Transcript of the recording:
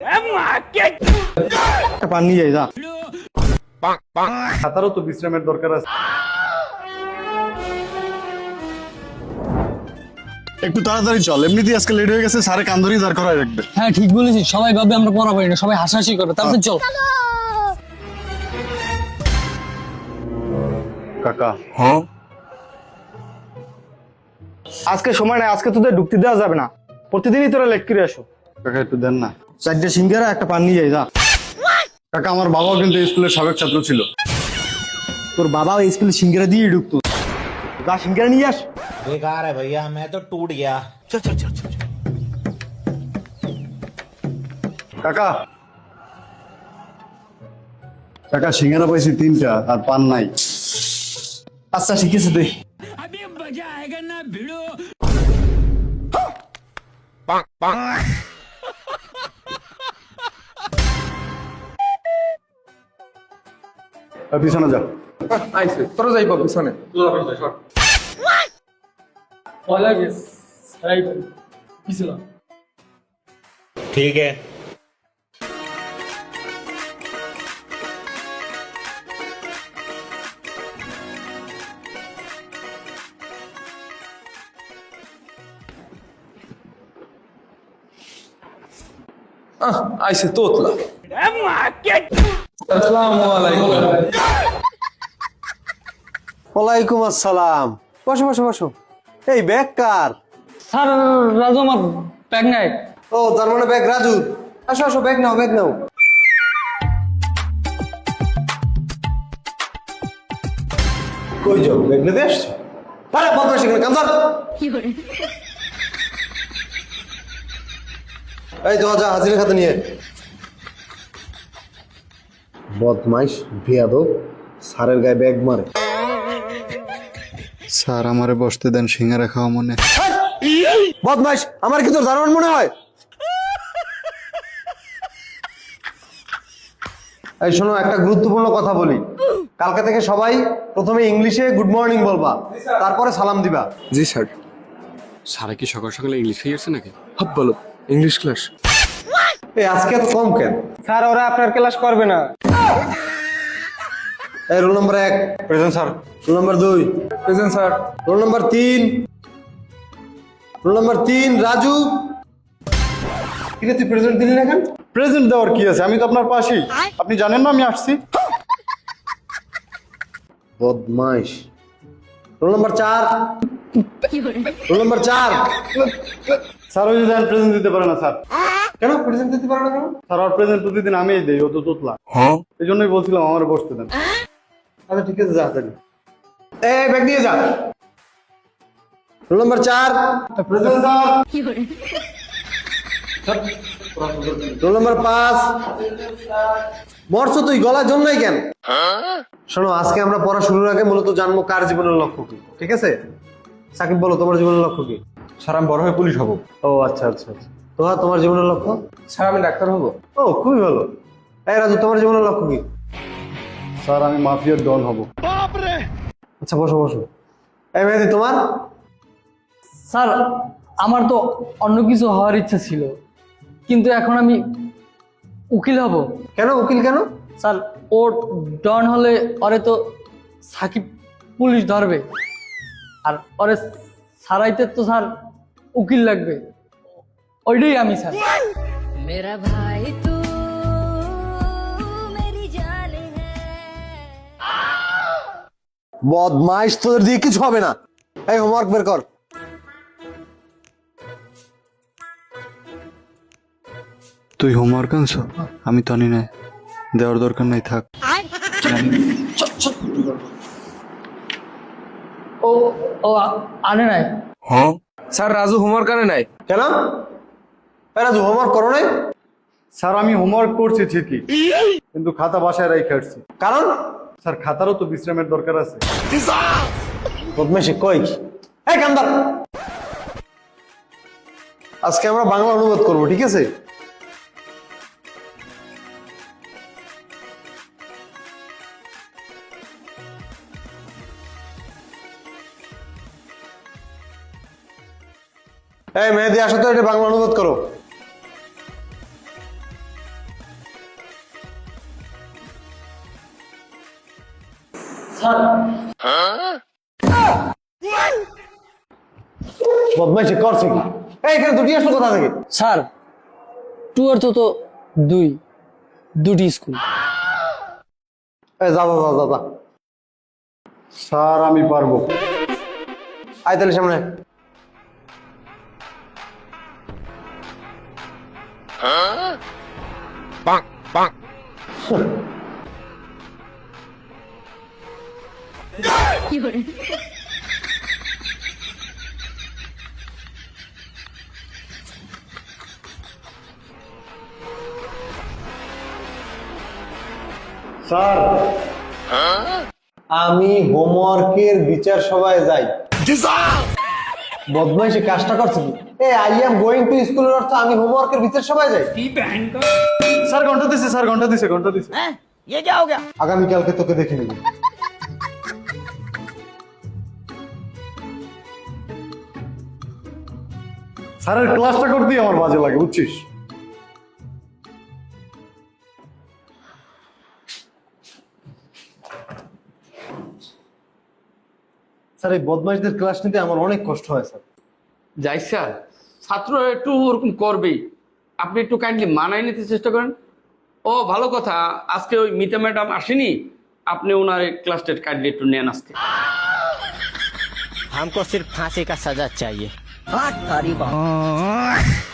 একটা পান যাই যা খাতারও তো বিশ্রামের দরকার আছে একটু তাড়াতাড়ি চল এমনিতেই আজকে লেট হয়ে গেছে সারে কান্দরি দাঁড় করায় রাখবে। হ্যাঁ ঠিক বলেছিস সবাই ভাবে আমরা পড়া পারি না সবাই হাসাহাসি করে তারপর চল। কাকা। হ্যাঁ? আজকে সময় নাই আজকে তোদের ঢুকতে দেওয়া যাবে না। প্রতিদিনই তোরা লেট করে আসো। কাকা একটু দেন না। চারটে সিঙ্গার একটা পান নিয়ে যাই যা। কাকা আমার বাবাও কিন্তু স্কুলের সাবেক ছাত্র ছিল। তোর বাবা ওই স্কুলে সিঙ্গারা দিয়ে ঢুকতো। যা সিঙ্গারা নিয়ে আস। বেকার হ্যাঁ ভাইয়া আমি তো টুট গিয়া। চল চল চল কাকা। কাকা সিঙ্গারা পাইছি তিনটা আর পান নাই। আচ্ছা ঠিক আছে দে। আমি মজা আয়েগা না ভিড়ো পিছনে যা। আইছে তোরা যাইব পিছনে। পয়লা গেস রাইট পিছনে ঠিক। আছে আইসে তোতলা। আসসালামু আলাইকুম। ওয়ালাইকুম আসসালাম। বসো বসো বসো। এই ব্যাগ কার? স্যার রাজু আমার ব্যাগ নাই। ও তার মানে ব্যাগ রাজু। আসো আসো ব্যাগ নাও ব্যাগ নাও। কই যাও ব্যাগ নিতে আসছো? আরে বদমাইশ এখানে কাম ধর। এই তো যা হাজিরা খাতে নিয়ে বদমাইশ ভিয়াদব সারের গায়ে ব্যাগ মারে। স্যার আমারে বসতে দেন সিঙ্গারা খাওয়া মনে। বদমাইশ আমার কি তোর ধারণ মনে হয়? এই শোনো একটা গুরুত্বপূর্ণ কথা বলি। কালকে থেকে সবাই প্রথমে ইংলিশে গুড মর্নিং বলবা তারপরে সালাম দিবা। জি স্যার। সারা কি সকাল সকালে ইংলিশ খাইয়েছে নাকি? হাব বলো ইংলিশ ক্লাস। এই আজকে এত কম কেন? স্যার ওরা আপনার ক্লাস করবে না। এই রোল নম্বর এক। Present sir. রোল নম্বর দুই। Present sir. রোল নম্বর তিন। রোল নম্বর তিন রাজু। ঠিক আছে তুই প্রেজেন্ট দিলি না কেন? প্রেজেন্ট দেওয়ার কি আছে? আমি তো আপনার পাশেই। আপনি জানেন না আমি আসছি? বদমাইশ। রোল নম্বর চার। রোল নম্বর চার। স্যার ওই দেন প্রেজেন্ট দিতে পারে না স্যার। কেন প্রেজেন্ট দিতে পারো না কেন? স্যার আর প্রেজেন্ট প্রতিদিন আমিই দেই ও তো তোতলা। এই জন্যই বলছিলাম আমার বসতে দেন। আচ্ছা ঠিক আছে যা তাহলে এই ব্যাগ নিয়ে যা। রোল নম্বর চার। Present sir. রোল নম্বর পাঁচ। মরছো তুই গলার জন্যই কেন? শোনো আজকে আমরা পড়া শুরুর আগে মূলত জানব কার জীবনের লক্ষ্য কি ঠিক আছে? সাকিব বলো তোমার জীবনের লক্ষ্য কি? স্যার আমি বড় হয়ে পুলিশ হব। ও আচ্ছা আচ্ছা আচ্ছা। তোহা তোমার জীবনের লক্ষ্য? স্যার আমি ডাক্তার হব। ও খুবই ভালো। এই রাজু তোমার জীবনের লক্ষ্য কি? স্যার আমি মাফিয়ার ডন হব। আচ্ছা বসো বসো। এই মেহেদি তোমার? স্যার আমার তো অন্য কিছু হওয়ার ইচ্ছা ছিল। কিন্তু এখন আমি উকিল হব। কেন উকিল কেন? স্যার ও ডন হলে ওরে তো সাকিব পুলিশ ধরবে। আর ওরে সারাইতে তো স্যার উকিল লাগবে। ওইটাই আমি স্যার। মেরা ভাই বদমাইশ তোদের দিয়ে কিছু হবে না। এই হোমওয়ার্ক বের কর। তুই হোমওয়ার্ক আনছ? আমি তো আনি না দেওয়ার দরকার নাই থাক। ও ও আনে নাই। হ্যাঁ? স্যার রাজু হোমওয়ার্ক আনে নাই। কেন? এই রাজু হোমওয়ার্ক করো নাই? স্যার, আমি হোমওয়ার্ক করছি ঠিকই, কিন্তু খাতা বাসায় রেখে আসছি। কারণ? স্যার, খাতারও তো বিশ্রামের দরকার আছে। বদমাইশি কই এই কান্দার আজকে আমরা বাংলা অনুবাদ করব, ঠিক আছে? এই মেহেদি, আসো তো, এটা বাংলা অনুবাদ করো। বদমাইশি করছে কি? এই এখানে দুটি আসলো কোথা থেকে স্যার টু অর্থ তো দুই দুটি স্কুল। এই যা যা যা যা যা। স্যার আমি পারব। আয় তাহলে সামনে। আয়। স্যার। আমি হোমওয়ার্কের বিচার সভায় যাই। বদমাইশি কাজটা করছে কি? এই আই এম গোয়িং টু স্কুলের অর্থ আমি হোমওয়ার্কের বিচার সভায় যাই। স্যার ঘণ্টা দিছে স্যার ঘণ্টা দিছে ঘণ্টা দিছে। আগামীকালকে তোকে দেখে নেব। স্যারের ক্লাসটা করতেই আমার বাজে লাগে বুঝছিস স্যার এই বদমাইশদের ক্লাস নিতে আমার অনেক কষ্ট হয় স্যার যাই স্যার ছাত্র একটু ওরকম করবেই আপনি একটু কাইন্ডলি মানায় নিতে চেষ্টা করেন ও ভালো কথা আজকে ওই মিতা ম্যাডাম আসেনি আপনি ওনার ক্লাসটা কাইন্ডলি একটু নেন আজকে हमको सिर्फ फांसी का सजा चाहिए 当た。